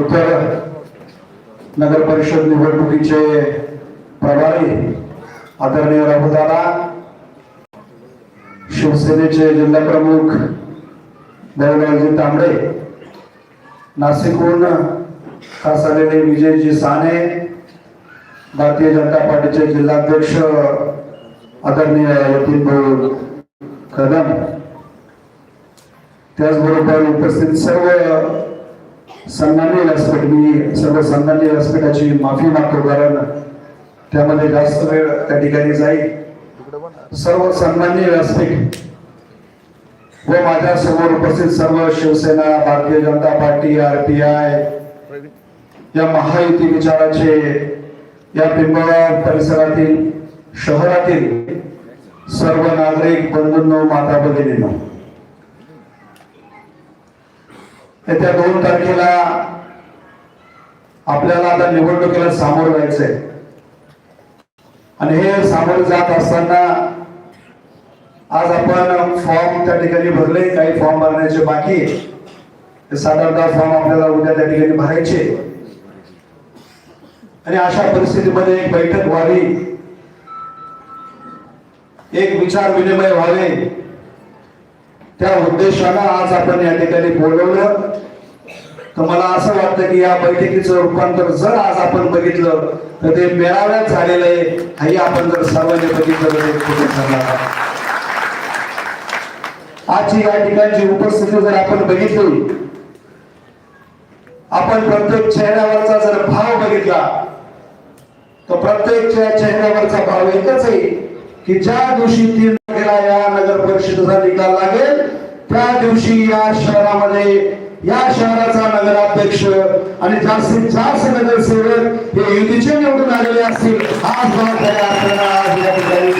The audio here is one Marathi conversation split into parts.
उत्तर नगर परिषद निवडणुकीचे प्रभारी आदरणीय राहुदादा शिवसेनेचे जिल्हा प्रमुख देवराजी तांबडे नाशिकहून खास आलेले विजयजी साने भारतीय जनता पार्टीचे जिल्हाध्यक्ष आदरणीय यतीन भाऊ कदम. त्याचबरोबर उपस्थित सर्व सन्माननीय व्यासपीठ मी सर्व सन्माननीय व्यासपीठाची माफी मागतो कारण त्यामध्ये जास्त वेळ त्या ठिकाणी जाईल. सर्व सन्माननीय व्यासपीठ व माझ्यासमोर उपस्थित सर्व शिवसेना भारतीय जनता पार्टी आरपीआय या महायुती विचाराचे या पिंपळगाव परिसरातील शहरातील सर्व नागरिक बंधूंनो माता भगिनींनो येत्या दोन तारखेला आपल्याला आता निवडणुकीला सामोरं जायचंय. आणि हे सामोरं जात असताना आज आपण फॉर्म त्या ठिकाणी भरले काही फॉर्म भरण्याचे बाकी आहे. साधारणतः फॉर्म आपल्याला उद्या त्या ठिकाणी भरायचे आणि अशा परिस्थितीमध्ये एक बैठक व्हावी. एक विचार विनिमय व्हावे. त्या उद्देशानं आज आपण या ठिकाणी बोलवलं. तर मला असं वाटतं की या बैठकीचं रूपांतर जर आज आपण बघितलं तर ते मेळाव्यात झालेलं आहे. हेही आपण जर सर्वांनी बघितलं तर आजची या ठिकाणची उपस्थिती जर आपण बघितली आपण प्रत्येक चेहऱ्यावरचा जर भाव बघितला तर प्रत्येकच्या चेहऱ्यावरचा भाव एकच आहे की ज्या दिवशी तीन या नगर परिषदेचा निकाल लागेल त्या दिवशी या शहरामध्ये या शहराचा नगराध्यक्ष आणि जास्तीत जास्त नगरसेवक हे युतीचे निवडून आलेले असतील आज मला खऱ्या अर्थानं आज या ठिकाणी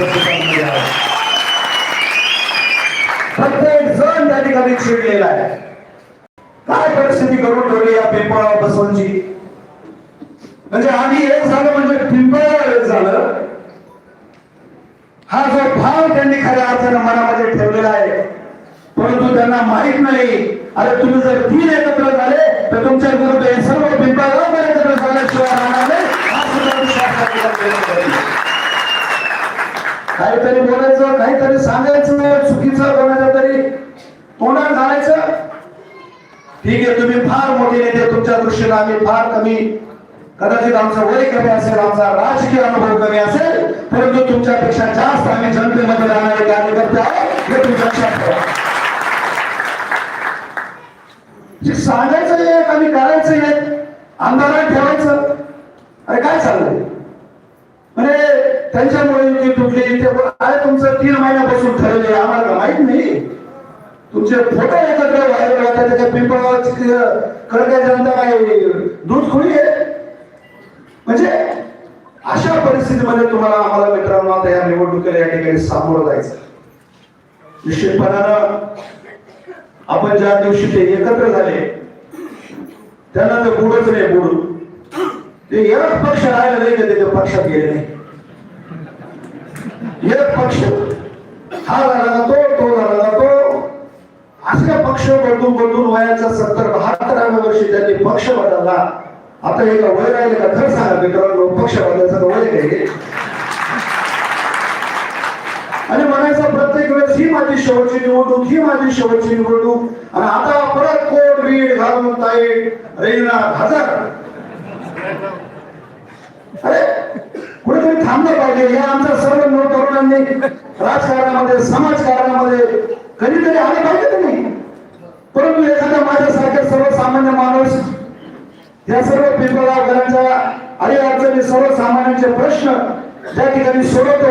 प्रत्येक जण त्या ठिकाणी चिडलेला आहे. काय परिस्थिती करून ठेवली या पिंपळा बसवूनची म्हणजे आधी एक झालं म्हणजे पिंपळा एक झालं. हा जो भाव त्यांनी खऱ्या अर्थानं मनामध्ये ठेवलेला आहे परंतु त्यांना माहीत नाही. अरे तुम्ही जर तीन एकत्र झाले तर तुमच्या विरुद्ध हे सर्व पिंपळगाव एकत्र झाल्याशिवाय राहणार नाही. काहीतरी बोलायचं काहीतरी सांगायचं चुकीचं कोणाच्या तरी तोंडात घालायचं. ठीक आहे तुम्ही फार मोठे नेते तुमच्या दृष्टीने आम्ही फार कमी. कदाचित आमचं वय कमी असेल आमचा राजकीय अनुभव कमी असेल परंतु तुमच्यापेक्षा जास्त आम्ही जनतेमध्ये राहणारे कार्यकर्ते आहोत हे तुमच्या लक्षात ठेवा. जे सांगायचं एक आणि करायचं एक अंधारात ठेवायचं. अरे काय चाललंय म्हणजे त्यांच्यामुळे युती तुटली ते अरे तुमचं तीन महिन्यापासून ठरवले आम्हाला माहीत नाही. तुमचे फोटो एकत्र व्हायरल होतात त्याच्या पिंपळावरची खरं जनता काय दूध खोली आहे. म्हणजे अशा परिस्थितीमध्ये तुम्हाला आम्हाला मित्रांनो आता या निवडणुकीला या ठिकाणी सामोरं जायचं निश्चितपणानं आपण ज्या दिवशी ते एकत्र झाले त्यांना ते बुडच नाही बुड ते एक पक्ष राहिला नाही का ते पक्षात गेले नाही. एक पक्ष. हा झाला ना तो तो झाला ना तो असे पक्ष बदलून बदलून वयाच्या सत्तर बहात्तराव्या वर्षी त्यांनी पक्ष बदलला. आता एका वय राहिले का खरं सांगा मित्रांनो पक्ष बदलायचं वय काय आणि म्हणायचं प्रत्येक वेळेस ही माझी शेवटची निवडणूक ही माझी शेवटची निवडणूक. आणि आता परत कोण रीड घालून ताई? रेना हजार. अरे कुठेतरी थांबलं पाहिजे. या आमच्या सर्व नव तरुणांनी राजकारणामध्ये समाजकारणामध्ये कधीतरी आले पाहिजे तुम्ही नाही? परंतु एखाद्या माझ्यासारखे सर्वसामान्य माणूस या सर्व पिंपळगावकरांच्या अडी अडचणी सर्वसामान्यांचे प्रश्न त्या ठिकाणी सोडवतो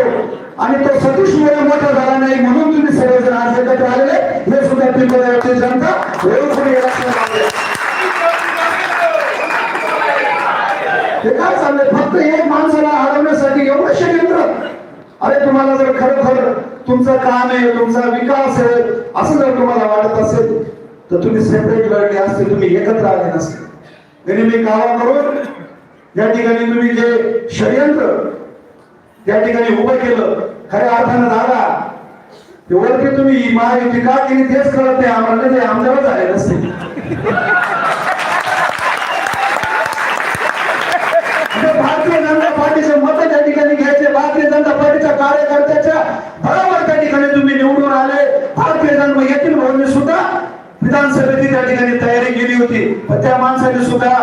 आणि तो सतीश मुळे मोठा झाला नाही म्हणून तुम्ही सर्वजण आज एकत्र आलेले हे सुद्धा पिंपळगावची जनता ओळखून हे काय चाललंय? फक्त एक माणसाला हरवण्यासाठी एवढं षडयंत्र? अरे तुम्हाला जर खरोखर तुमचं काम आहे तुमचा विकास आहे असं जर तुम्हाला वाटत असेल तर तुम्ही सेपरेट लढले असते तुम्ही एकत्र आले नसते. तरी मी गावा करून या ठिकाणी तुम्ही जे षडयंत्र त्या ठिकाणी उभं केलं. खऱ्या अर्थानं दादा एवढं तुम्ही महायुती का केली तेच कळत नाही. आम्हाला ते आमदारच आले नसते. म्हणजे भारतीय जनता पार्टीचे मत त्या ठिकाणी घ्यायचे भारतीय जनता पार्टीच्या कार्यकर्त्याच्या बरोबर त्या ठिकाणी तुम्ही निवडून आले. भारतीय जन्म येथील म्हणून सुद्धा विधानसभेची त्या ठिकाणी तयारी केली होती. पण त्या माणसाने सुद्धा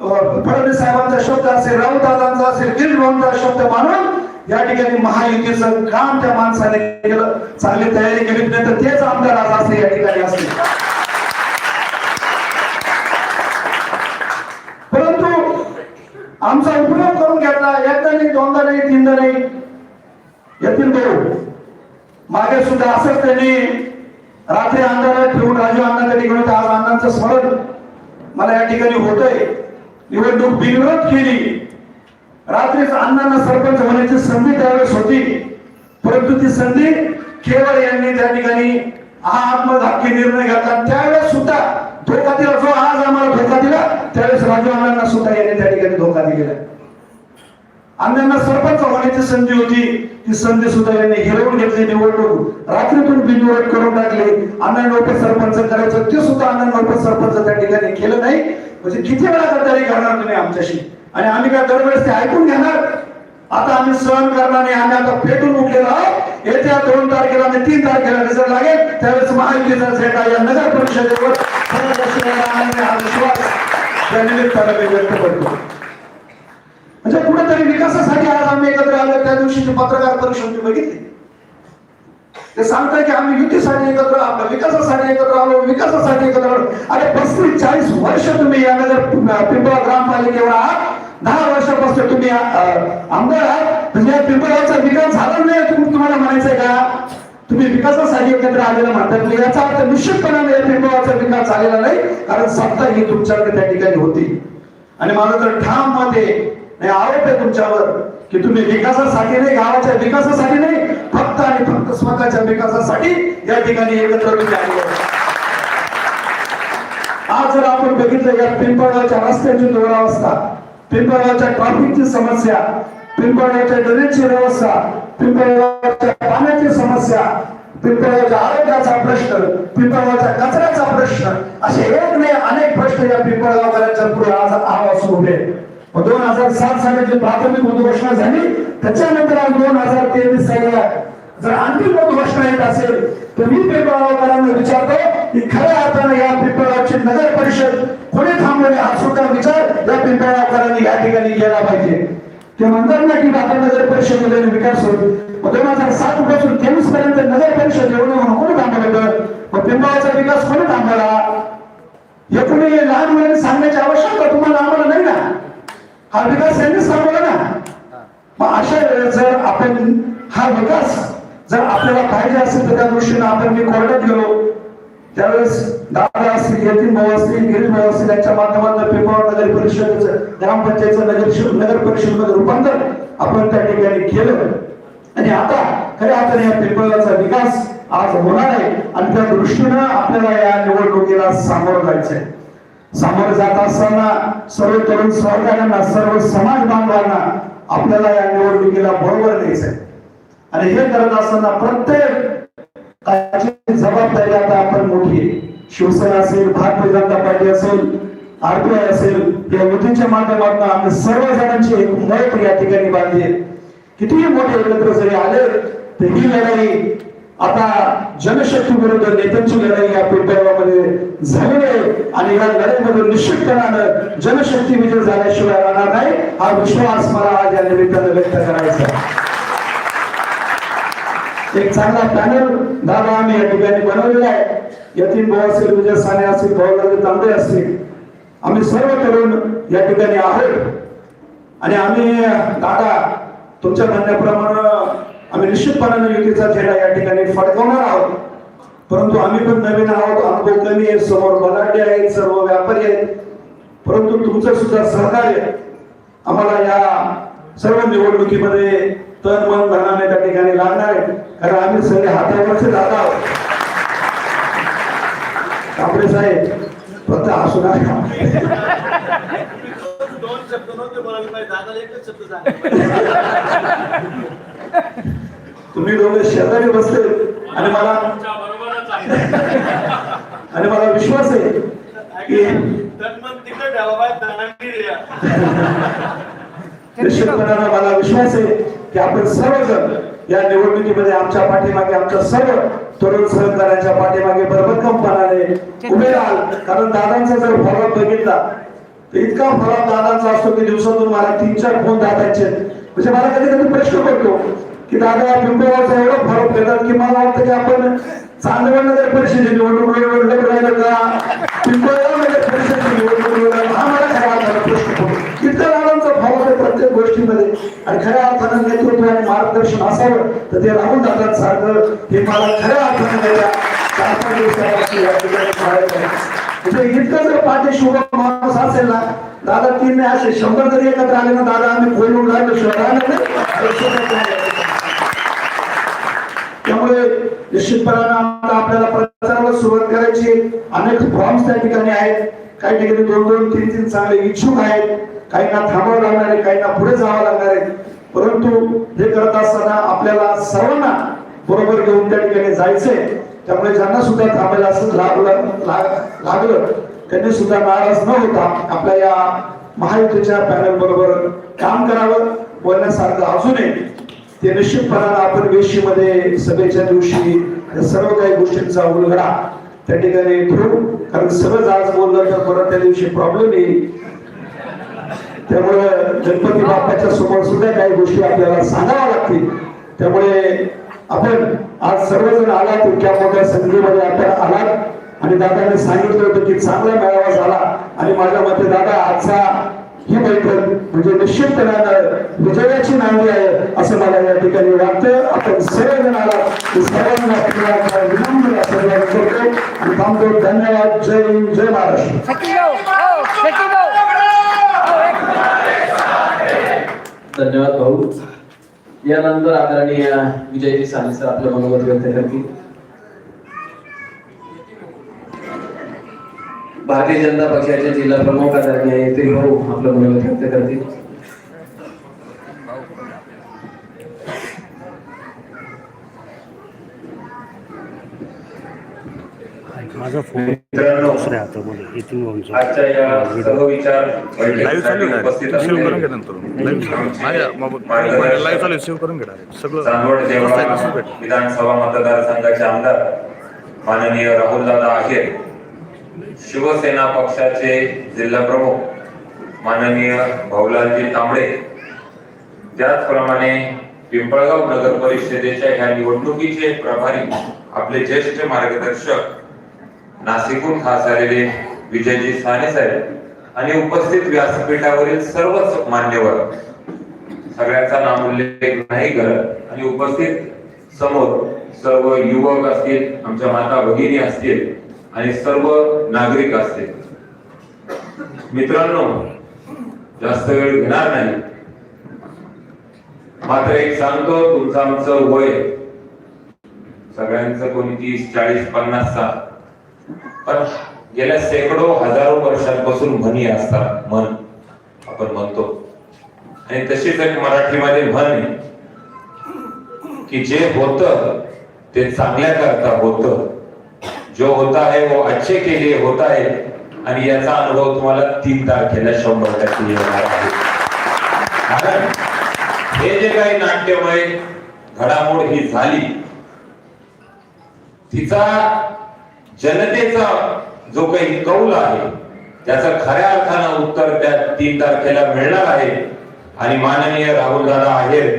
फडणवीस साहेबांचा शब्द असेल राऊत दादांचा असेल गिरीश शब्द मानून या ठिकाणी महायुतीचं काम त्या माणसाने केलं चांगली तयारी केली नाही तर तेच आमदार आज असते या ठिकाणी असते परंतु आमचा उपयोग करून घेतला एकदा नाही दोनदा नाही तीनदा नाही येतील भाऊ. मागे सुद्धा असंच त्यांनी रात्री अंधारात ठेवून राजू अण्णाकडे घेऊन आज अण्णांचं स्मरण मला या ठिकाणी होतंय. निवडणूक बिनविरोध केली. रात्रीच अण्णांना सरपंच होण्याची संधी त्यावेळेस होती. परंतु ती संधी केवळ यांनी त्या ठिकाणी हा आत्मघातकी निर्णय घेतला. त्यावेळेस सुद्धा धोका दिला. जो आज आम्हाला धोका दिला त्यावेळेस राजू अण्णांना सुद्धा यांनी त्या ठिकाणी धोका दिलेला अण्णांना सरपंच होण्याची संधी होती. ती संधी सुद्धा यांनी हिरवून घेतली निवडणूक रात्रीतून बिनविरोध करून टाकली. अण्णांना उपसरपंच करायचं. ते सुद्धा अण्णांना उपसरपंच त्या ठिकाणी केलं नाही. म्हणजे किती वेळा गद्दारी करणार तुम्ही आमच्याशी? आणि आम्ही काय दरवेळेस ते ऐकून घेणार? आता आम्ही सहन करणार नाही आम्ही आता पेटून उठलेलो आहोत. येत्या दोन तारखेला आणि तीन तारखेला रिझल्ट लागेल. त्यावेळेस महायुतीचा झेंडा या नगर परिषदेवर हा विश्वास त्या निमित्तानं मी व्यक्त करतो. म्हणजे कुठेतरी विकासासाठी आज आम्ही एकत्र आलो त्या दिवशी पत्रकार परिषद मी बघितली. ते सांगताय की आम्ही युतीसाठी एकत्र आलो विकासासाठी एकत्र आलो विकासासाठी एकत्र आलो. अरे पस्तीस चाळीस वर्ष तुम्ही या नगर पिंपळा ग्रामपालिकेवर आहात. दहा वर्षापासून तुम्ही आमदार आहात. म्हणजे या विकास झाला नाही तुम्ही तुम्हाला म्हणायचंय का? तुम्ही विकासासाठी एकत्र आलेला म्हणतात. म्हणजे याचा अर्थ निश्चितपणाने या पिंपळाचा विकास झालेला नाही कारण सत्ता ही तुमच्याकडे त्या ठिकाणी होती. आणि माझं तर ठाम मत आहे नाही आरोप आहे तुमच्यावर की तुम्ही विकासासाठी नाही गावाच्या विकासासाठी नाही फक्त आणि फक्त स्वतःच्या विकासासाठी या ठिकाणी एकत्र आले आज जर आपण बघितलं या पिंपळगावच्या रस्त्याची दुरावस्था पिंपळगावच्या ट्रॅफिकची समस्या पिंपळगावच्या ड्रेनेजची व्यवस्था पिंपळगावच्या पाण्याची समस्या पिंपळगावच्या आरोग्याचा प्रश्न पिंपळगावच्या कचऱ्याचा प्रश्न असे एक नाही अनेक प्रश्न या पिंपळगावकरांच्या पुढे आज आवाज उभे. दोन हजार सात साली जी प्राथमिक उद्घोषणा झाली त्याच्यानंतर आज दोन हजार तेवीस साली जर अंतिम उद्घोषणा येत असेल तर मी पिंपळगावकरांना विचारतो की खऱ्या अर्थानं या पिंपळगावची नगर परिषद कोणी थांबवले हा सुद्धा विचार या पिंपळगावकरांनी या ठिकाणी केला पाहिजे. ते म्हणतात ना की आता नगर परिषदेमध्ये विकास होईल मग दोन हजार सात पासून तेवीस पर्यंत नगर परिषद येऊन म्हणून कोणी थांबवलं होतं? मग पिंपळाचा विकास कोणी थांबवला? हे कुणी लहान मुलांनी सांगण्याची आवश्यकता तुम्हाला आम्हाला नाही ना? हा विकास यांनीच थांबवला ना? मग अशा वेळेस जर आपण हा विकास जर आपल्याला पाहिजे असेल तर त्या दृष्टीनं आपण मी कोर्टात गेलो. त्यावेळेस दादा असतील यतीम भाऊ असतील गिरीश भाऊ असतील यांच्या माध्यमातून पिंपळ नगर परिषदेचं ग्रामपंचायतचं नगर नगर परिषदेमध्ये रूपांतर आपण त्या ठिकाणी केलं. आणि आता खऱ्या अर्थाने या पिंपळाचा विकास आज होणार आहे आणि त्या दृष्टीनं आपल्याला या निवडणुकीला सामोरं जायचंय. सामोरं जात असताना सर्व तरुण सहकार्यांना सर्व समाज बांधवांना आपल्याला या निवडणुकीला बरोबर न्यायचंय. आणि हे करत असताना प्रत्येक त्याची जबाबदारी आता आपण मोठी आहे शिवसेना असेल भारतीय जनता पार्टी असेल आरपीआय असेल या युतीच्या माध्यमातून आम्ही सर्व जणांची एक मत या ठिकाणी बांधली आहे. कितीही मोठे एकत्र जरी आले तर ही लढाई आता जनशक्ती विरुद्ध नेत्यांची लढाई या पिंपळगावमध्ये झाली आहे आणि या लढाईमध्ये निश्चितपणानं जनशक्ती विजय झाल्याशिवाय राहणार नाही हा विश्वास मला आज या निमित्तानं व्यक्त करायचा आहे. एक चांगला पॅनल दादा आम्ही या ठिकाणी बनवलेला आहे. यतीन भाऊ असेल विजय साने असतील भाऊ तांबे असतील आम्ही सर्व तरुण या ठिकाणी आहोत. आणि आम्ही दादा तुमच्या म्हणण्याप्रमाणे आम्ही निश्चितपणाने युतीचा झेंडा या ठिकाणी फडकवणार आहोत. परंतु आम्ही पण नवीन आहोत अनुभव कमी आहे समोर बलाढ्य आहेत सर्व व्यापारी आहेत. परंतु तुमचं सुद्धा सहकार्य आम्हाला या सर्व निवडणुकीमध्ये तन मन धनाने त्या ठिकाणी लागणार आहे. कारण आम्ही सगळे हातावरचे दादा आहोत. कापडे साहेब फक्त हसू नका. दोन शब्द नव्हते बोलायला पाहिजे दादाला एकच शब्द सांगितला तुम्ही दोघे शेजारी बसले आणि मला आणि मला विश्वास आहे की मला विश्वास आहे की आपण सर्वजण या निवडणुकीमध्ये आमच्या पाठीमागे आमच्या सर्व तरुण सहकार्याच्या पाठीमागे भरभक्कमपणाने उभे राहाल. कारण दादांचा जर फॉलोअप बघितला तर इतका फॉलोअप दादांचा असतो की दिवसातून मला तीन चार फोन दादांचे. म्हणजे मला कधी कधी प्रश्न पडतो की दादा पिंपळगावचा एवढा फॉलोअप करतात की मला वाटतं की आपण चांदवड नगर परिषदेची निवडणूक लढत राहिलं का? पिंपळगाव नगर परिषदेची निवडणूक लढत हा मला खऱ्या अर्थानं प्रश्न पडतो इतका दादांचा फॉलोअप आहे प्रत्येक गोष्टीमध्ये आणि खऱ्या अर्थानं नेतृत्व आणि मार्गदर्शन असावं तर ते राहुल दादांसारखं हे मला खऱ्या अर्थानं त्याच्या चार पाच दिवसापासून या ठिकाणी म्हणजे इतकं जर पाठीशी उभा माणूस असेल ना दादा तीन नाही असे शंभर जरी एकत्र आले ना दादा आम्ही खोलून राहिलो शिवाय त्यामुळे निश्चितपणानं आपल्याला प्रचाराला सुरुवात करायची अनेक फॉर्म्स त्या ठिकाणी आहेत. काही ठिकाणी दोन दोन तीन तीन चांगले इच्छुक आहेत. काहींना थांबावं लागणार आहे काहींना पुढे जावं लागणार आहे. परंतु हे करत असताना आपल्याला सर्वांना बरोबर घेऊन त्या ठिकाणी जायचंय. त्यामुळे ज्यांना सुद्धा थांबायला असं लागलं लागलं त्यांनी सुद्धा नाराज न होता आपल्या या महायुतीच्या पॅनल बरोबर काम करावं बोलण्यासारखं अजूनही ते निश्चितपणानं आपण वेशीमध्ये सभेच्या दिवशी सर्व काही गोष्टींचा उलगडा त्या ठिकाणी ठेवू. कारण सहज आज बोललं तर परत त्या दिवशी प्रॉब्लेम येईल. त्यामुळे गणपती बाप्पाच्या समोर सुद्धा काही गोष्टी आपल्याला सांगाव्या लागतील. त्यामुळे आपण आज सर्वजण आलात इतक्या मोठ्या संधीमध्ये आपण आलात. आणि दादाने सांगितलं होतं की चांगला मेळावा झाला. आणि माझ्या मते दादा आजचा ही बैठक म्हणजे निश्चितपणानं विजयाची नांदी आहे असं मला या ठिकाणी वाटतं. आपण सर्वजण आलात. की सर्वांना आपल्याला विनम्र करतो. आणि थांबतो. धन्यवाद. जय हिंद जय महाराष्ट्र! Oh, धन्यवाद भाऊ. यानंतर आदरणीय विजयजी साने सर आपलं मनोगत व्यक्त करतील. भारतीय जनता पक्षाचे जिल्हा प्रमुख आदरणीय येथील भाऊ आपलं मनोगत व्यक्त करतील. माझा फोन दुसऱ्या हातामध्ये इथून लाईव्ह चालू सेव्ह करून घ्या नंतर. लाईव्ह चालू सेव्ह करून घ्या सगळं. विधानसभा मतदारसंघाचे आमदार माननीय राहुलदादा आहेर शिवसेना पक्षाचे जिल्हा प्रमुख माननीय भाऊलालजी तांबडे. त्याचप्रमाणे पिंपळगाव नगर परिषदेच्या ह्या निवडणुकीचे प्रभारी आपले ज्येष्ठ मार्गदर्शक नाशिकहून खास आलेले विजयजी साने साहेब आणि उपस्थित व्यासपीठावरील सर्वच मान्यवर. सगळ्यांचा नाम उल्लेख नाही करत आणि उपस्थित समोर सर्व युवक असतील आमच्या माता भगिनी असतील आणि सर्व नागरिक असतील. मित्रांनो जास्त वेळ घेणार नाही. मात्र एक सांगतो तुमचं आमचं वय सगळ्यांचं कोणी तीस चाळीस पन्नास साल. पण गेल्या शेकडो हजारो वर्षांपासून म्हणी असतात मन आपण म्हणतो. आणि तशीच एक मराठीमध्ये म्हण की जे होत ते चांगल्या करता होत. जो होता है वो अच्छे के लिए होता है आणि याचा अनुभव तुम्हाला तीन तारखेला शंभर टक्के येणार आहे. कारण हे जे काही नाट्यमय घडामोड ही झाली तिचा जनतेचा जो काही कौल आहे त्याचं खऱ्या अर्थानं उत्तर त्या तीन तारखेला मिळणार आहे. आणि माननीय राहुल दादा आहेत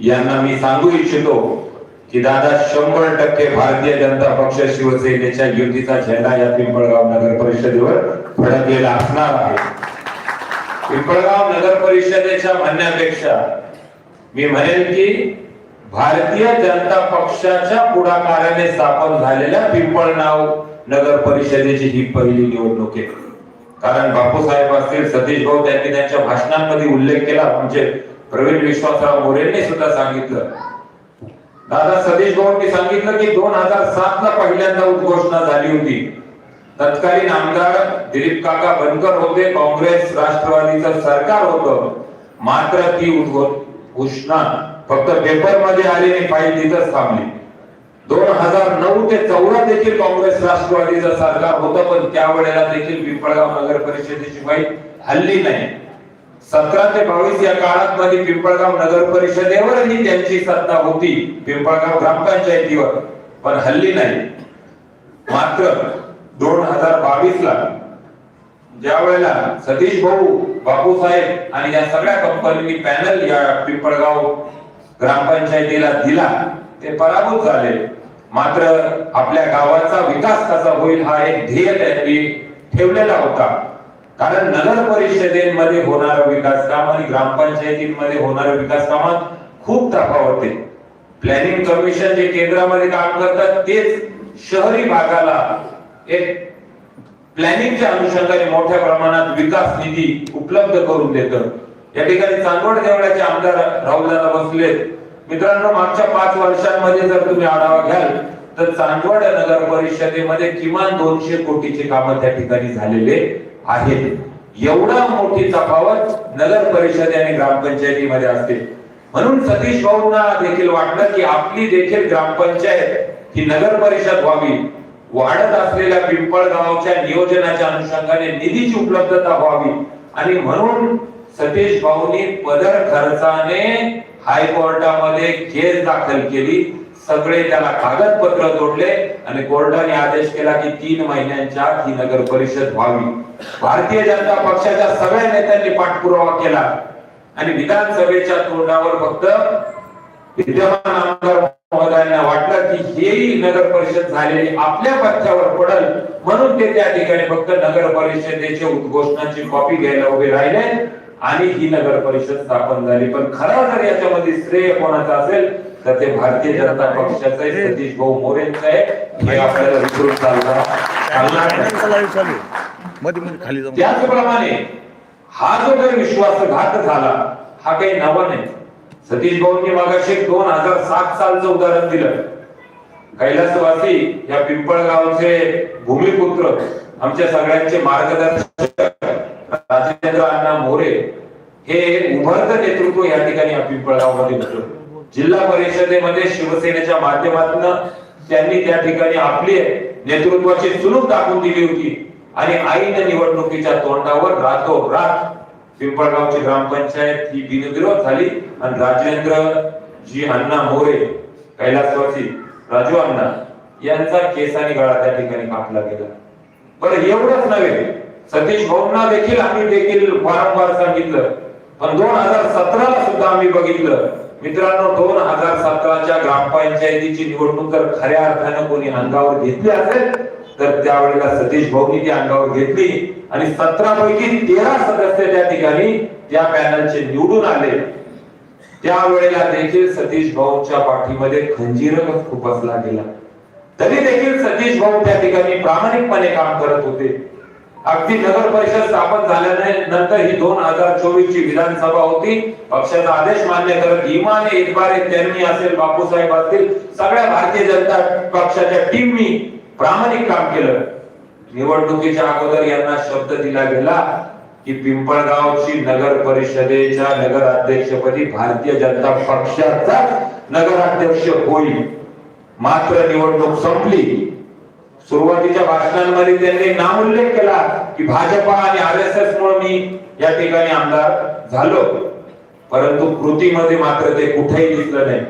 यांना मी सांगू इच्छितो की दादा शंभर टक्के भारतीय जनता पक्ष शिवसेनेच्या युतीचा झेंडा या पिंपळगाव नगर परिषदेवर फडकलेला असणार आहे. पिंपळगाव नगर परिषदेच्या म्हणण्यापेक्षा मी म्हणेन की भारतीय जनता पक्षाच्या पुढाकाराने स्थापन झालेल्या पिंपळनाव नगर परिषदेची ही पहिली निवडणूक आहे. कारण बापूसाहेब असतील सतीश भाऊ त्यांनी त्यांच्या भाषणांमध्ये उल्लेख केला म्हणजे प्रवीण विश्वासराव मोरेंनी सुद्धा सांगितलं. दादा सतीश भाऊंनी सांगितलं की दोन हजार सात ला पहिल्यांदा उद्घोषणा झाली होती. तत्कालीन आमदार दिलीप काका बनकर होते काँग्रेस राष्ट्रवादीचं सरकार होतं. मात्र ती उद्घोषणा फक्त पेपरमध्ये आली आणि फाईल तिथंच थांबली. दोन हजार नऊ ते चौदा देखील काँग्रेस राष्ट्रवादीचं सरकार होतं पण त्यावेळेला देखील पिंपळगाव नगर परिषदेची फाईल हल्ली नाही. सतरा ते बावीस या काळात मध्ये पिंपळगाव नगर परिषदेवरही त्यांची सत्ता होती पिंपळगाव ग्रामपंचायतीवर पण हल्ली नाही. मात्र दोन हजार बावीस ला ज्या वेळेला सतीश भाऊ बापूसाहेब आणि या सगळ्या कंपनीनी पॅनल या पिंपळगाव ग्रामपंचायतीला दिला ते पराभूत झाले. मात्र आपल्या गावाचा विकास कसा होईल हा एक ध्येय त्यांनी ठेवलेला होता. कारण नगर परिषदेमध्ये होणार विकास काम आणि ग्रामपंचायतीमध्ये होणार विकास कामात खूप तफावत आहे प्लॅनिंग कमिशन जे केंद्रामध्ये काम करतात तेच शहरी भागाला एक प्लॅनिंगच्या अनुषंगाने मोठ्या प्रमाणात विकास निधी उपलब्ध करून देतं. या ठिकाणी चांदवड देवळाचे आमदार राहुलदादा बसले मित्रांनो मागच्या पाच वर्षांमध्ये जर तुम्ही आढावा घ्याल तर चांदवड नगर परिषदेमध्ये किमान दोनशे कोटीचे कामं त्या ठिकाणी झालेले आहेत. एवढा मोठी तफावत नगर परिषद आणि ग्रामपंचायतीमध्ये असते. म्हणून सतीश भाऊंना देखील वाटलं की आपली देखील ग्रामपंचायत ही नगर परिषद व्हावी. वाढत असलेल्या पिंपळगावच्या नियोजनाच्या अनुषंगाने निधीची उपलब्धता व्हावी. आणि म्हणून सतीश भाऊनी पदर खर्चाने हायकोर्टामध्ये केस दाखल केली. सगळे त्याला कागदपत्र जोडले आणि कोर्टाने आदेश केला की तीन महिन्यांच्या ही नगर परिषद व्हावी. भारतीय जनता पक्षाच्या सगळ्या नेत्यांनी पाठपुरावा केला. आणि विधानसभेच्या तोंडावर फक्त विद्यमान आमदार महोदयांना वाटलं की हेही नगर परिषद झालेली आपल्या पथ्यावर पडल म्हणून ते त्या ठिकाणी फक्त नगर परिषदेच्या उद्घोषणाची कॉपी घ्यायला उभे राहिले. आणि ही नगर परिषद स्थापन झाली. पण खरा जर याच्यामध्ये श्रेय कोणाचं असेल तर ते भारतीय जनता पक्षाचं आहे सतीश भाऊ मोरेंचं आहे. हे आपल्याला विसरून चालणार त्याचप्रमाणे हा जो काही विश्वासघात झाला हा काही नवा नाही. सतीश भाऊंनी मागाशी दोन हजार सात सालचं उदाहरण दिलं. कैलासवासी या पिंपळगावचे भूमिपुत्र आमच्या सगळ्यांचे मार्गदर्शक राजेंद्र अण्णा मोरे हे उभरतं नेतृत्व या ठिकाणी पिंपळगाव पिंपळगावमध्ये होतं जिल्हा परिषदेमध्ये शिवसेनेच्या माध्यमातून त्यांनी त्या ठिकाणी आपली नेतृत्वाची चुलूक दाखवून दिली होती आणि आईन निवडणुकीच्या तोंडावर रातोरात पिंपळगावची ग्रामपंचायत ही बिनविरोध झाली आणि राजेंद्र जी अण्णा मोरे कैलासवासी राजू अण्णा यांचा केसानी गळा त्या ठिकाणी कापला गेला. बरं एवढंच नव्हे. सतीश भाऊंना देखील आम्ही देखील वारंवार सांगितलं. पण दोन हजार सतराला सुद्धा आम्ही बघितलं. मित्रांनो दोन हजार सतराच्या ग्रामपंचायतीची निवडणूक जर खऱ्या अर्थानं कोणी अंगावर घेतली असेल तर त्यावेळेला सतीश भाऊनी ती अंगावर घेतली. आणि सतरा पैकी तेरा सदस्य त्या ठिकाणी त्या पॅनलचे निवडून आले. त्यावेळेला देखील सतीश भाऊंच्या पाठीमध्ये खंजीरच खुपसला गेला तरी देखील सतीश भाऊ त्या ठिकाणी प्रामाणिकपणे काम करत होते. अगदी नगर परिषद स्थापन झाल्याने नंतर ही दोन हजार चोवीस ची विधानसभा होती. पक्षाचा आदेश मान्य करत इमाने इतबारे त्यांनी असेल बापूसाहेब असतील सगळ्या भारतीय जनता पक्षाच्या टीमनी प्रामाणिक काम केलं. निवडणुकीच्या अगोदर यांना शब्द दिला गेला की पिंपळगावची नगर परिषदेच्या नगर अध्यक्षपदी भारतीय जनता पक्षाचा नगराध्यक्ष होईल. मात्र निवडणूक संपली. सुरुवातीच्या भाषणांमध्ये त्यांनी नामोल्लेख केला की भाजपा आणि आर एस एस मुळे मी या ठिकाणी आमदार झालो परंतु कृतीमध्ये मात्र ते कुठेही दिसलं नाही.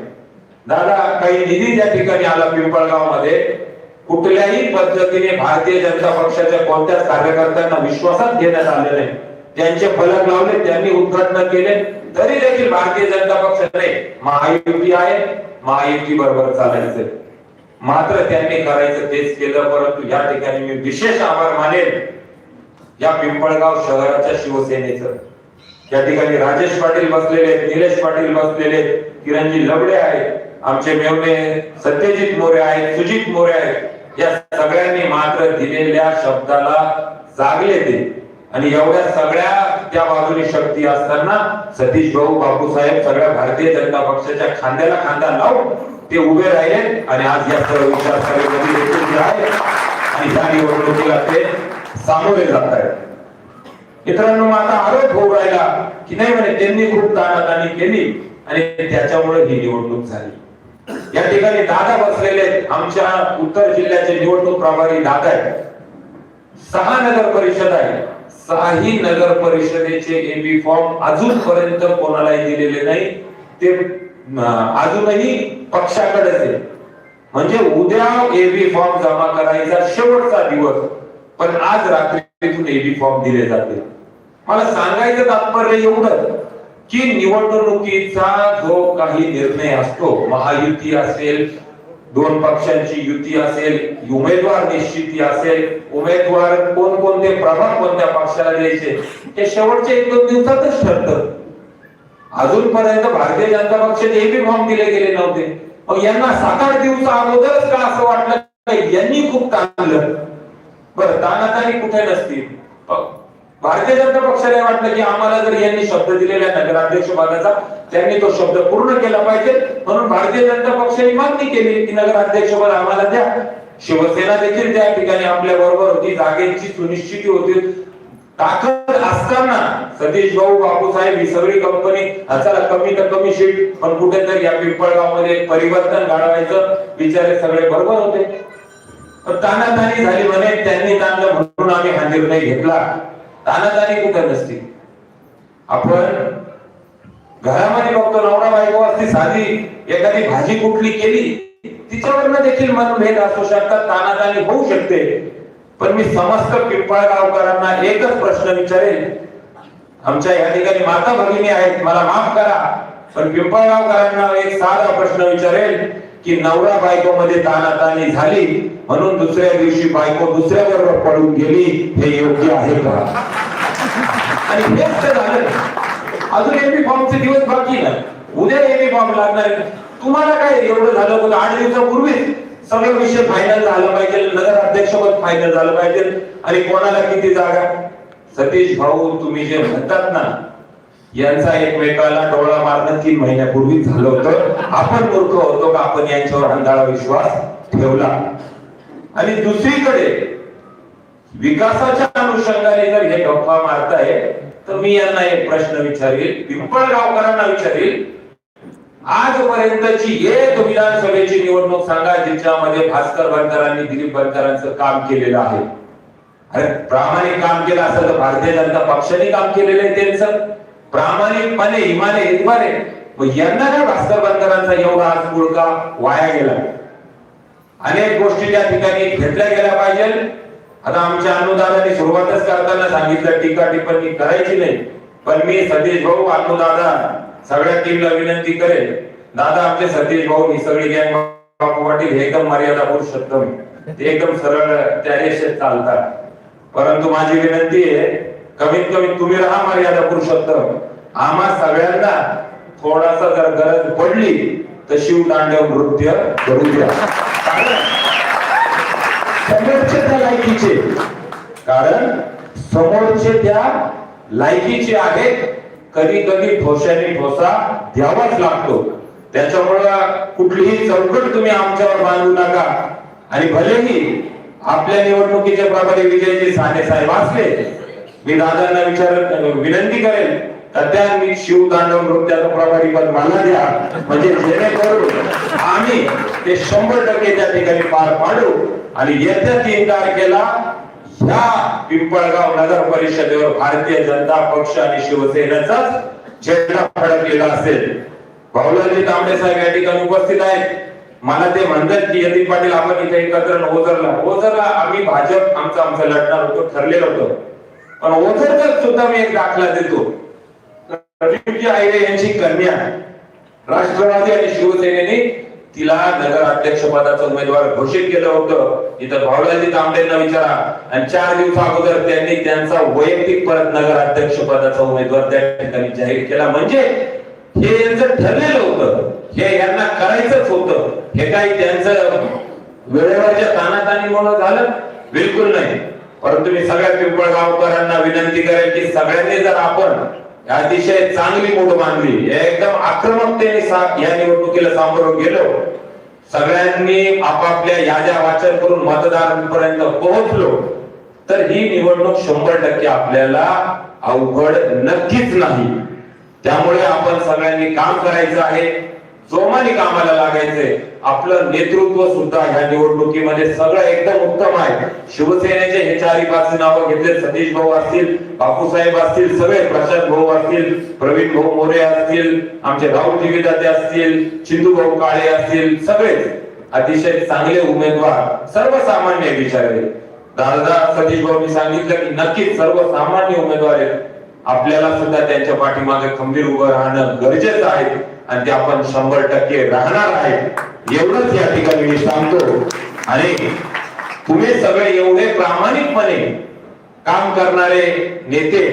दादा काही निधी त्या ठिकाणी आला पिंपळगावमध्ये कुठल्याही पद्धतीने भारतीय जनता पक्षाच्या कोणत्याच कार्यकर्त्यांना विश्वासात घेण्यात आले नाही. त्यांचे फलक लावले त्यांनी उद्घाटन केले. तरी देखील भारतीय जनता पक्षाने महायुती आहे महायुती बरोबर चालायचं. मात्र त्यांनी करायचं तेच केलं परंतु या ठिकाणी मी विशेष आभार मानेल या पिंपळगाव शहराच्या शिवसेनेचं. या ठिकाणी राजेश पाटील बसलेले आहेत, निलेश पाटील बसलेले किरणजी लबडे आहेत आमचे मेवणे सत्यजित मोरे आहेत सुजित मोरे आहेत. या सगळ्यांनी मात्र दिलेल्या शब्दाला जागले ते आणि एवढ्या सगळ्या त्या बाजूनी शक्ती असताना सतीश भाऊ बापूसाहेब सगळ्या भारतीय जनता पक्षाच्या खांद्याला खांदा लावून ते उभे राहिले आणि आज या सर्व विचार आणि ह्या निवडणुकीला ते सामोरे जात आहेत. मित्रांनो आता आरोप होऊ राहिला की नाही म्हणे त्यांनी खूप ताणाताणी केली आणि त्याच्यामुळे ही निवडणूक झाली. या ठिकाणी दादा बसलेले आमच्या उत्तर जिल्ह्याचे निवडणूक प्रभारी दादा आहेत. सहा नगर परिषद आहे. सहाही नगर परिषदेचे एबी फॉर्म अजूनपर्यंत कोणालाही दिलेले नाही. ते अजूनही पक्षाकडेच आहे. म्हणजे उद्या एबी फॉर्म जमा करायचा शेवटचा दिवस पण आज रात्रीतून एबी फॉर्म दिले जाते. मला सांगायचं तात्पर्य एवढं की निवडणुकीचा जो काही निर्णय असतो महायुती असेल दोन पक्षांची युती असेल उमेदवार निश्चिती असेल उमेदवार कोणकोणते प्रभाग कोणत्या पक्षाला द्यायचे हे शेवटच्या एक दोन दिवसातच ठरतं. अजूनपर्यंत भारतीय जनता पक्षाने एबी फॉर्म दिले गेले नव्हते. मग यांना सात आठ दिवसा अगोदरच का असं वाटलं यांनी खूप ताणलं बरं तानातानी कुठे नसतील? भारतीय जनता पक्षाला वाटलं की आम्हाला जर यांनी शब्द दिलेला आहे नगराध्यक्ष पदाचा त्यांनी तो शब्द पूर्ण केला पाहिजे. म्हणून भारतीय जनता पक्षाने मागणी केली की नगराध्यक्ष पद आम्हाला द्या. शिवसेना देखील त्या ठिकाणी आपल्या बरोबर होती. जागेची सुनिश्चिती होती. ताकद असताना सतीश भाऊ बापूसाहेब ही सगळी कंपनी चला कमी तर कमी शीट पण कुठेतरी या पिंपळगावमध्ये परिवर्तन घडवायचं बिचारे सगळे बरोबर होते. पण तानातानी झाली म्हणे त्यांनी ताणलं म्हणून आम्ही हा निर्णय घेतला. तानातानी कुठे नसती आपण घरामध्ये बघतो नवरा बायको असती साधी एखादी भाजी कुठली केली तिच्यावरनं देखील मनभेद असू शकतात. तानातानी होऊ शकते. पण मी समस्त पिंपळगावकरांना एकच प्रश्न विचारेल आमच्या या ठिकाणी माता भगिनी आहेत मला माफ करा पण पिंपळगावकरांना एक साधा प्रश्न विचारेल की नवरा बायको मध्ये तानातानी झाली म्हणून दुसऱ्या दिवशी बायको दुसऱ्या बरोबर पडून गेली हे योग्य आहे का? आणि हेच तर झालं. अजून एबी फॉर्मचे दिवस बाकी ना. उद्या एबी फॉर्म लागणार. तुम्हाला काय एवढं झालं होतं? आठ दिवसापूर्वीच. सगळं विषय फायनल झालं पाहिजे नगर अध्यक्षपद फायनल झालं पाहिजे. आणि कोणाला किती जागा? सतीश भाऊ तुम्ही जे म्हणतात ना यांचा एकमेकाला डोळा मारणं तीन महिन्यापूर्वी झालं होतं. आपण मूर्ख होतो का? आपण यांच्यावर अंधाळा विश्वास ठेवला. आणि दुसरीकडे विकासाच्या अनुषंगाने जर हे गप्पा मारताय तर मी यांना एक प्रश्न विचारेल पिंपळगावकरांना विचारेल आजपर्यंतची एक विधानसभेची निवडणूक सांगा जिच्यामध्ये भास्कर बनकरांनी दिलीप बनकरांचं काम केलेलं आहे. अरे प्रामाणिक काम केलं असं तर भारतीय जनता पक्षाने काम केलेलं आहे त्यांचं. प्रामाणिकपणे इमाने इमाने यांना काय भास्कर बनकरांचा एवढा आज मुळका वाया गेला. अनेक गोष्टी त्या ठिकाणी घेतल्या गेल्या पाहिजे. आता आमच्या अनुदानाने सुरुवातच करताना सांगितलं टीका टिप्पणी करायची नाही. पण मी सतीश भाऊ अनुदादा सगळ्या टीमला विनंती करेल दादा आमचे सतीश भाऊ ही सगळी गँग बापू पाटील हे एकदम मर्यादा पुरुषोत्तम ते एकदम सरळ त्या रेषेत चालतात. परंतु माझी विनंती आहे कमीत कमी तुम्ही राहा मर्यादा पुरुषोत्तम आम्हा सगळ्यांना थोडासा जर गरज पडली तर शिवतांडव नृत्य करू द्या. समोरचे त्या लायकीचे कारण समोरचे त्या लायकीचे आहेत कधी कधी ठोशाने ठोसा द्यावाच लागतो. त्याच्यामुळं कुठलीही चौकट तुम्ही आमच्यावर बांधू नका. आणि भलेही आपल्या निवडणुकीचे प्रभारी विजयजी साने साहेब असले मी दादांना विचार विनंती करेल सध्या मी शिवतांडव नृत्याचं प्रभारी पद मला द्या. म्हणजे जेणेकरून आम्ही ते शंभर टक्के त्या ठिकाणी पार पाडू. आणि येत्या तीन तारखेला या पिंपळगाव नगर परिषदेवर भारतीय जनता पक्ष आणि शिवसेनेचाच झेंडा फडकलेला असेल. भाऊलाजी तांबडे साहेब या ठिकाणी उपस्थित आहेत. मला ते म्हणतात की यदि पाटील आपण इथे एकत्र ओझरला. ओझरला आम्ही भाजप आमचा आमचं लढणार होतो ठरलेलं होतं. पण ओझरचा सुद्धा मी एक दाखला देतो. प्रदीपजी आयरे यांची कन्या. राष्ट्रवादी आणि शिवसेनेने तिला नगर अध्यक्ष पदाचा उमेदवार घोषित केलं होतं. इथं भावलाजी तांबेंना विचारा. आणि चार दिवसा अगोदर त्यांनी त्यांचा वैयक्तिक परत नगर अध्यक्षपदाचा उमेदवार त्या ठिकाणी जाहीर केला. म्हणजे हे यांचं ठरलेलं होतं. हे यांना करायचंच होतं. हे काही त्यांचं वेळेवरच्या तानातानीमुळे झालं? बिलकुल नाही. परंतु मी सगळ्या पिंपळगावकरांना विनंती करेल की सगळ्यांनी जर आपण अतिशय चांगली मूड मानली एकदम आक्रमकतेने या निवडणुकीला सामोरं गेलो. सगळ्यांनी आपापल्या याद्या वाचन करून मतदारांपर्यंत पोहोचलो तर ही निवडणूक शंभर टक्के आपल्याला अवघड नक्कीच नाही. त्यामुळे आपण सगळ्यांनी काम करायचं आहे. जोमाने कामाला लागायचंय आपलं नेतृत्व सुद्धा ह्या निवडणुकीमध्ये सगळं एकदम उत्तम आहे. शिवसेनेचे हे चारी पाच नावं घेतले. सतीश भाऊ असतील बापूसाहेब असतील सगळे प्रशांत भाऊ असतील प्रवीण भाऊ मोरे असतील आमचे राहुल विदाते असतील चिंदू भाऊ काळे असतील सगळे. अतिशय चांगले उमेदवार सर्वसामान्य विचारले दादा सतीश भाऊनी सांगितलं की नक्कीच सर्वसामान्य उमेदवार आहेत. आपल्याला सुद्धा त्यांच्या पाठीमागे खंबीर उभं राहणं गरजेचं आहे. आणि ते आपण शंभर टक्के राहणार आहे एवढंच या ठिकाणी मी सांगतो. आणि तुम्ही सगळे एवढे प्रामाणिकपणे काम करणारे नेते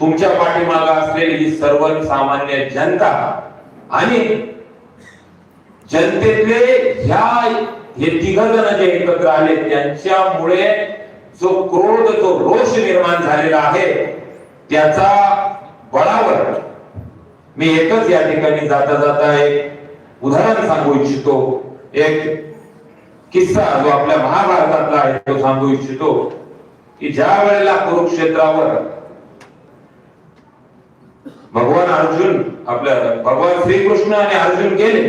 तुमच्या पाठीमागे असलेली ही सर्वसामान्य जनता आणि जनतेतले ह्या हे तिघ जण जे एकत्र आले त्यांच्यामुळे जो क्रोध जो रोष निर्माण झालेला आहे त्याचा बळावर मी एकच या ठिकाणी जाता जाता एक उदाहरण सांगू इच्छितो. एक किस्सा जो आपल्या महाभारतातला आहे तो सांगू इच्छितो की ज्या वेळेला कुरुक्षेत्रावर भगवान अर्जुन आपल्या भगवान श्रीकृष्ण आणि अर्जुन गेले.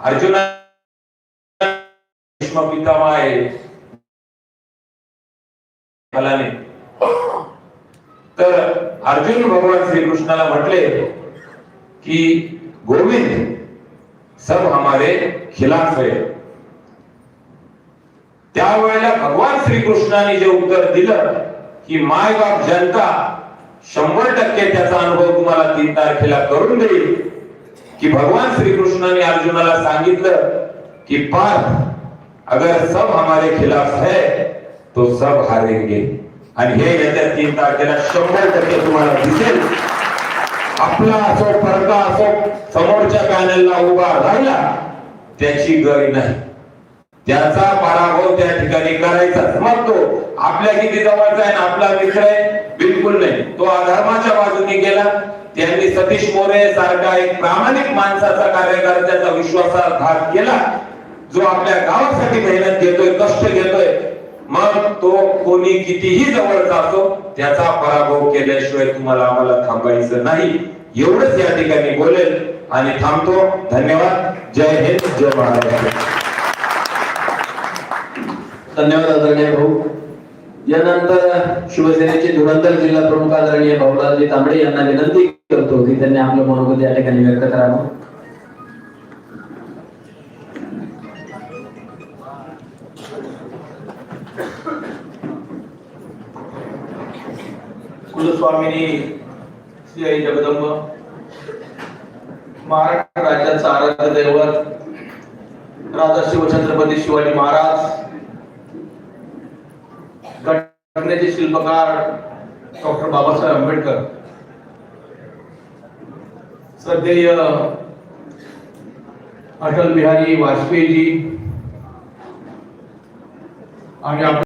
अर्जुन भीष्म पितामह आहे. तर अर्जुन भगवान श्रीकृष्णाला म्हटले कि गोविंद सब हमारे खिलाफ है। त्यावेळेला भगवान श्रीकृष्णाने जे उत्तर दिलं की माय बाप जनता शंभर टक्के त्याचा अनुभव तुम्हाला तीन तारखेला करून देईल की भगवान श्रीकृष्णाने अर्जुनाला सांगितलं कि पार्थ अगर सब हमारे खिलाफ है तो सब हारेंगे. आणि हे येत्या तीन तारखेला शंभर टक्के तुम्हाला दिसेल. आपला असो फरका असो समोरच्या पॅनलला उभा राहिला त्याची गय नाही. त्याचा पराभव त्या ठिकाणी करायचा मग तो आपल्या किती जवळचा आहे आपला मित्र आहे? बिलकुल नाही. तो अधर्माच्या बाजूने गेला. त्यांनी सतीश मोरे सारखा एक प्रामाणिक माणसाचा कार्यकर्त्याचा विश्वासाघात केला. जो आपल्या गावासाठी मेहनत घेतोय कष्ट घेतोय मग तो कोणी कितीही जवळचा असो त्याचा पराभव केल्याशिवाय तुम्हाला आम्हाला थांबायचं नाही. एवढंच या ठिकाणी बोलेल आणि थांबतो. धन्यवाद. जय हिंद जय महाराष्ट्र. धन्यवाद आदरणीय भाऊ. यानंतर शिवसेनेचे धुरंधर जिल्हा प्रमुख आदरणीय भाऊलालजी तांबडे यांना विनंती करतो की त्यांनी आपलं मनोगत या ठिकाणी व्यक्त करावं. कुलस्वामिनी श्री आई जगदंब. महाराष्ट्र राज्याचं आराध्य दैवत राजा शिवछत्रपती शिवाजी महाराज घटनेचे शिल्पकार डॉक्टर बाबासाहेब आंबेडकर. श्रद्धेय अटल बिहारी वाजपेयीजी आणि आपल्या